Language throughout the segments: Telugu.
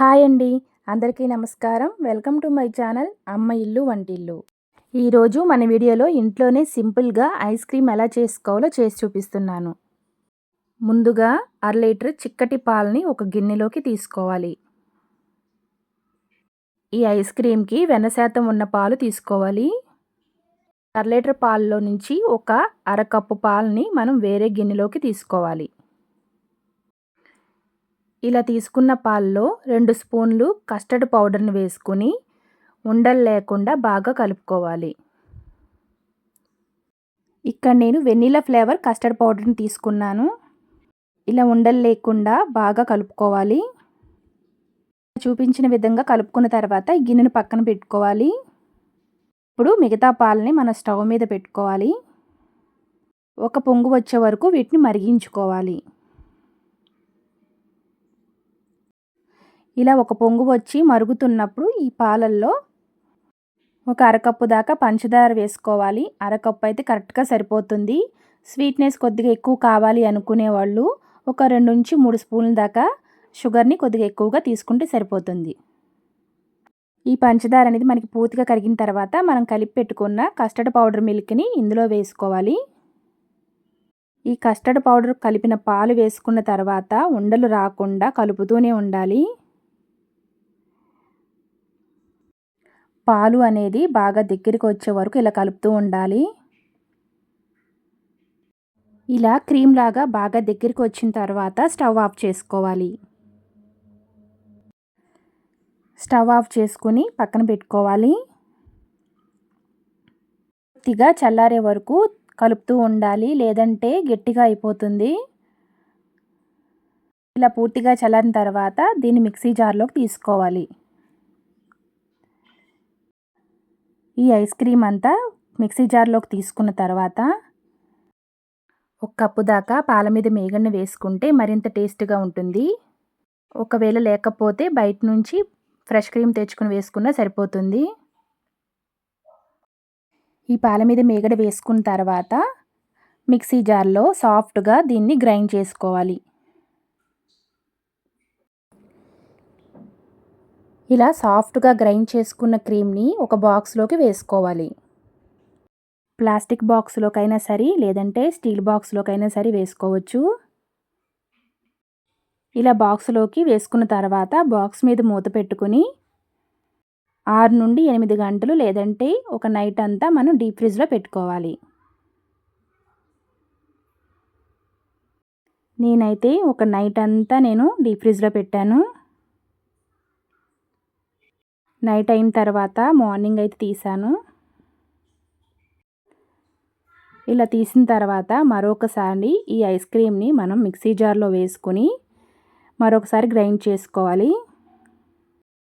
హాయ్ అండి. అందరికీ నమస్కారం. వెల్కమ్ టు మై ఛానల్ అమ్మ ఇల్లు వంటిల్లు. ఈరోజు మన వీడియోలో ఇంట్లోనే సింపుల్గా ఐస్ క్రీమ్ ఎలా చేసుకోవాలో చేసి చూపిస్తున్నాను. ముందుగా అర లీటర్ చిక్కటి పాలని ఒక గిన్నెలోకి తీసుకోవాలి. ఈ ఐస్ క్రీమ్కి వెన్న శాతం ఉన్న పాలు తీసుకోవాలి. అర లీటర్ పాలలో నుంచి ఒక అరకప్పు పాలని మనం వేరే గిన్నెలోకి తీసుకోవాలి. ఇలా తీసుకున్న పాల్లో రెండు స్పూన్లు కస్టర్డ్ పౌడర్ని వేసుకుని ఉండలు లేకుండా బాగా కలుపుకోవాలి. ఇక్కడ నేను వెన్నీలా ఫ్లేవర్ కస్టర్డ్ పౌడర్ని తీసుకున్నాను. ఇలా ఉండలు లేకుండా బాగా కలుపుకోవాలి. చూపించిన విధంగా కలుపుకున్న తర్వాత గిన్నెను పక్కన పెట్టుకోవాలి. ఇప్పుడు మిగతా పాలని మన స్టవ్ మీద పెట్టుకోవాలి. ఒక పొంగు వచ్చే వరకు వీటిని మరిగించుకోవాలి. ఇలా ఒక పొంగు వచ్చి మరుగుతున్నప్పుడు ఈ పాలల్లో ఒక అరకప్పు దాకా పంచదార వేసుకోవాలి. అరకప్పు అయితే కరెక్ట్గా సరిపోతుంది. స్వీట్నెస్ కొద్దిగా ఎక్కువ కావాలి అనుకునే వాళ్ళు ఒక రెండు నుంచి మూడు స్పూన్ల దాకా షుగర్ని కొద్దిగా ఎక్కువగా తీసుకుంటే సరిపోతుంది. ఈ పంచదార అనేది మనకి పూర్తిగా కరిగిన తర్వాత మనం కలిపి పెట్టుకున్న కస్టర్డ్ పౌడర్ మిల్క్ని ఇందులో వేసుకోవాలి. ఈ కస్టర్డ్ పౌడర్ కలిపిన పాలు వేసుకున్న తర్వాత ఉండలు రాకుండా కలుపుతూనే ఉండాలి. పాలు అనేది బాగా దగ్గరికి వచ్చే వరకు ఇలా కలుపుతూ ఉండాలి. ఇలా క్రీమ్ లాగా బాగా దగ్గరికి వచ్చిన తర్వాత స్టవ్ ఆఫ్ చేసుకోవాలి. స్టవ్ ఆఫ్ చేసుకుని పక్కన పెట్టుకోవాలి. పూర్తిగా చల్లారే వరకు కలుపుతూ ఉండాలి. లేదంటే గట్టిగా అయిపోతుంది. ఇలా పూర్తిగా చల్లారిన తర్వాత దీన్ని మిక్సీ జార్లోకి తీసుకోవాలి. ఈ ఐస్ క్రీమ్ అంతా మిక్సీ జార్లోకి తీసుకున్న తర్వాత ఒక కప్పు దాకా పాల మీద మేగడ్ని వేసుకుంటే మరింత టేస్ట్గా ఉంటుంది. ఒకవేళ లేకపోతే బయట నుంచి ఫ్రెష్ క్రీమ్ తెచ్చుకుని వేసుకున్నా సరిపోతుంది. ఈ పాల మీద మేగడ వేసుకున్న తర్వాత మిక్సీ జార్లో సాఫ్ట్గా దీన్ని గ్రైండ్ చేసుకోవాలి. ఇలా సాఫ్ట్గా గ్రైండ్ చేసుకున్న క్రీమ్ని ఒక బాక్స్లోకి వేసుకోవాలి. ప్లాస్టిక్ బాక్స్లోకైనా సరే లేదంటే స్టీల్ బాక్స్లోకైనా సరే వేసుకోవచ్చు. ఇలా బాక్స్లోకి వేసుకున్న తర్వాత బాక్స్ మీద మూత పెట్టుకుని ఆరు నుండి ఎనిమిది గంటలు లేదంటే ఒక నైట్ అంతా మనం డీప్ ఫ్రిడ్జ్లో పెట్టుకోవాలి. నేనైతే ఒక నైట్ అంతా నేను డీప్ ఫ్రిడ్జ్లో పెట్టాను. నైట్ అయిన తర్వాత మార్నింగ్ అయితే తీసాను ఇలా తీసిన తర్వాత మరొకసారి ఈ ఐస్ క్రీమ్ని మనం మిక్సీ జార్లో వేసుకొని మరొకసారి గ్రైండ్ చేసుకోవాలి.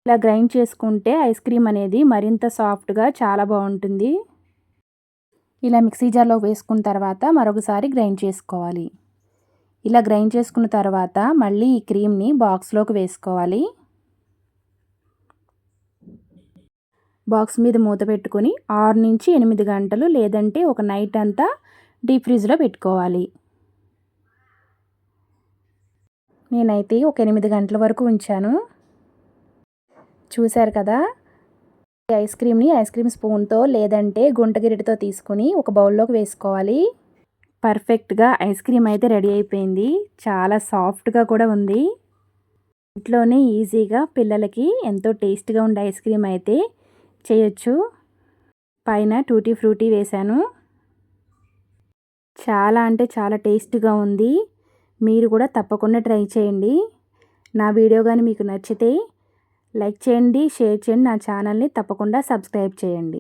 ఇలా గ్రైండ్ చేసుకుంటే ఐస్ క్రీమ్ అనేది మరింత సాఫ్ట్గా చాలా బాగుంటుంది. ఇలా మిక్సీ జార్లో వేసుకున్న తర్వాత మరొకసారి గ్రైండ్ చేసుకోవాలి. ఇలా గ్రైండ్ చేసుకున్న తర్వాత మళ్ళీ ఈ క్రీమ్ని బాక్స్లోకి వేసుకోవాలి. బాక్స్ మీద మూత పెట్టుకొని ఆరు నుంచి ఎనిమిది గంటలు లేదంటే ఒక నైట్ అంతా డీప్ ఫ్రిడ్జ్లో పెట్టుకోవాలి. నేనైతే ఒక ఎనిమిది గంటల వరకు ఉంచాను. చూశారు కదా? ఐస్ క్రీమ్ని ఐస్ క్రీమ్ స్పూన్తో లేదంటే గుంటగిరిటితో తీసుకుని ఒక బౌల్లోకి వేసుకోవాలి. పర్ఫెక్ట్గా ఐస్ క్రీమ్ అయితే రెడీ అయిపోయింది. చాలా సాఫ్ట్గా కూడా ఉంది. ఇంట్లోనే ఈజీగా పిల్లలకి ఎంతో టేస్ట్గా ఉండే ఐస్ క్రీమ్ అయితే చేయొచ్చు. పైన టూటీ ఫ్రూటీ వేశాను. చాలా అంటే చాలా టేస్ట్గా ఉంది. మీరు కూడా తప్పకుండా ట్రై చేయండి. నా వీడియో కానీ మీకు నచ్చితే లైక్ చేయండి షేర్ చేయండి నా ఛానల్ని తప్పకుండా సబ్స్క్రైబ్ చేయండి.